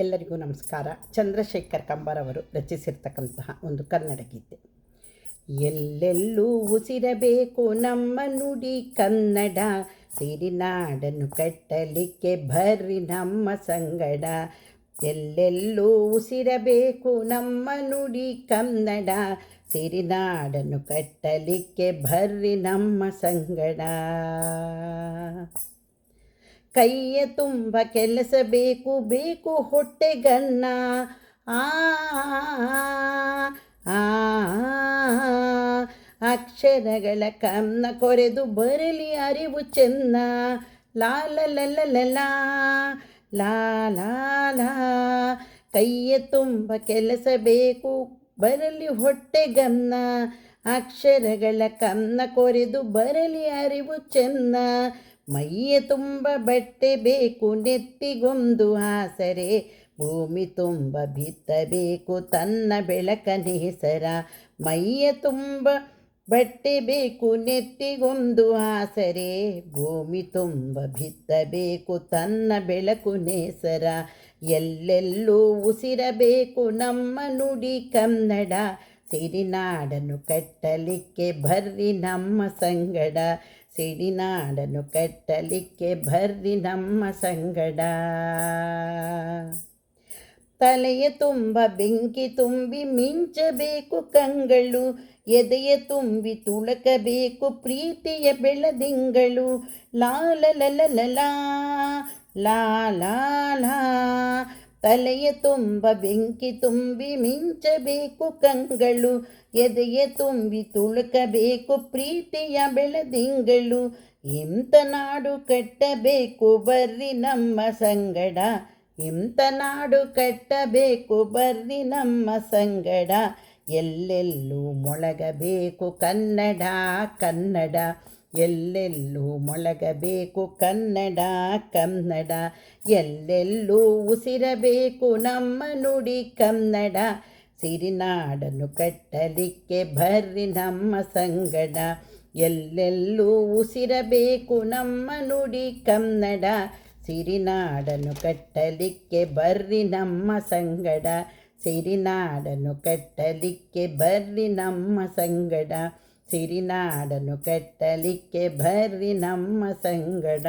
ಎಲ್ಲರಿಗೂ ನಮಸ್ಕಾರ. ಚಂದ್ರಶೇಖರ್ ಕಂಬಾರವರು ರಚಿಸಿರ್ತಕ್ಕಂತಹ ಒಂದು ಕನ್ನಡ ಗೀತೆ. ಎಲ್ಲೆಲ್ಲೂ ಉಸಿರಬೇಕು ನಮ್ಮ ನುಡಿ ಕನ್ನಡ ಸಿರಿನಾಡನ್ನು ಕಟ್ಟಲಿಕ್ಕೆ ಬರ್ರಿ ನಮ್ಮ ಸಂಗಡ. ಎಲ್ಲೆಲ್ಲೂ ಉಸಿರಬೇಕು ನಮ್ಮ ನುಡಿ ಕನ್ನಡ ಸಿರಿನಾಡನ್ನು ಕಟ್ಟಲಿಕ್ಕೆ ಬರ್ರಿ ನಮ್ಮ ಸಂಗಡ. ಕೈಯ ತುಂಬ ಕೆಲಸ ಬೇಕು ಬೇಕು ಹೊಟ್ಟೆಗನ್ನ ಆ ಅಕ್ಷರಗಳ ಕನ್ನ ಕೊರೆದು ಬರಲಿ ಅರಿವು ಚೆನ್ನ ಲಾಲ ಲಾ ಲಾಲ ಕೈಯ ತುಂಬ ಕೆಲಸ ಬೇಕು ಬರಲಿ ಹೊಟ್ಟೆಗನ್ನ ಅಕ್ಷರಗಳ ಕನ್ನ ಕೊರೆದು ಬರಲಿ ಅರಿವು ಚೆನ್ನ ಮೈಯ ತುಂಬ ಬಟ್ಟೆ ಬೇಕು, ನೆತ್ತಿಗೊಂದು ಆಸರೆ. ಭೂಮಿ ತುಂಬ ಬಿತ್ತಬೇಕು, ತನ್ನ ಬೆಳಕನ ಹೆಸರ. ಮೈಯ ತುಂಬ ಬಟ್ಟೆ ಬೇಕು, ನೆತ್ತಿಗೊಂದು ಆಸರೆ. ಭೂಮಿ ತುಂಬ ಬಿತ್ತಬೇಕು, ತನ್ನ ಬೆಳಕು ನೇಸರ. ಎಲ್ಲೆಲ್ಲೂ ಉಸಿರಬೇಕು, ನಮ್ಮ ನುಡಿ ಕನ್ನಡ. ಸಿರಿನಾಡನ್ನು ಕಟ್ಟಲಿಕ್ಕೆ ಬರ್ರಿ ನಮ್ಮ ಸಂಗಡ. ಸಿಡಿನಾಡನ್ನು ಕಟ್ಟಲಿಕ್ಕೆ ಬರ್ರಿ ನಮ್ಮ ಸಂಗಡ. ತಲೆಯ ತುಂಬ ಬೆಂಕಿ ತುಂಬಿ ಮಿಂಚಬೇಕು ಕಂಗಳು, ಎದೆಯ ತುಂಬಿ ತುಳಕಬೇಕು ಪ್ರೀತಿಯ ಬೆಳದಿಂಗಳು. ಲಾಲ ಲಲ ಲಲಾ ಲಾ ಲಾ ಲಾ ತಲೆಯ ತುಂಬ ಬೆಂಕಿ ತುಂಬಿ ಮಿಂಚಬೇಕು ಕಂಗಳು, ಎದೆಯ ತುಂಬಿ ತುಳುಕಬೇಕು ಪ್ರೀತಿಯ ಬೆಳದಿಂಗಳು. ಎಂತ ನಾಡು ಕಟ್ಟಬೇಕು ಬರ್ರಿ ನಮ್ಮ ಸಂಗಡ, ಎಂತ ನಾಡು ಕಟ್ಟಬೇಕು ಬರ್ರಿ ನಮ್ಮ ಸಂಗಡ. ಎಲ್ಲೆಲ್ಲೂ ಮೊಳಗಬೇಕು ಕನ್ನಡ ಕನ್ನಡ. ಎಲ್ಲೆಲ್ಲೂ ಮೊಳಗಬೇಕು ಕನ್ನಡ ಕನ್ನಡ. ಎಲ್ಲೆಲ್ಲೂ ಉಸಿರಬೇಕು ನಮ್ಮ ನುಡಿ ಕನ್ನಡ. ಸಿರಿನಾಡನ್ನು ಕಟ್ಟಲಿಕ್ಕೆ ಬರ್ರಿ ನಮ್ಮ ಸಂಗಡ. ಎಲ್ಲೆಲ್ಲೂ ಉಸಿರಬೇಕು ನಮ್ಮ ನುಡಿ ಕನ್ನಡ. ಸಿರಿನಾಡನ್ನು ಕಟ್ಟಲಿಕ್ಕೆ ಬರ್ರಿ ನಮ್ಮ ಸಂಗಡ. ಸಿರಿನಾಡನ್ನು ಕಟ್ಟಲಿಕ್ಕೆ ಬರ್ರಿ ನಮ್ಮ ಸಂಗಡ. ಸಿರಿನಾಡನ್ನು ಕಟ್ಟಲಿಕ್ಕೆ ಬರ್ರಿ ನಮ್ಮ ಸಂಗಡ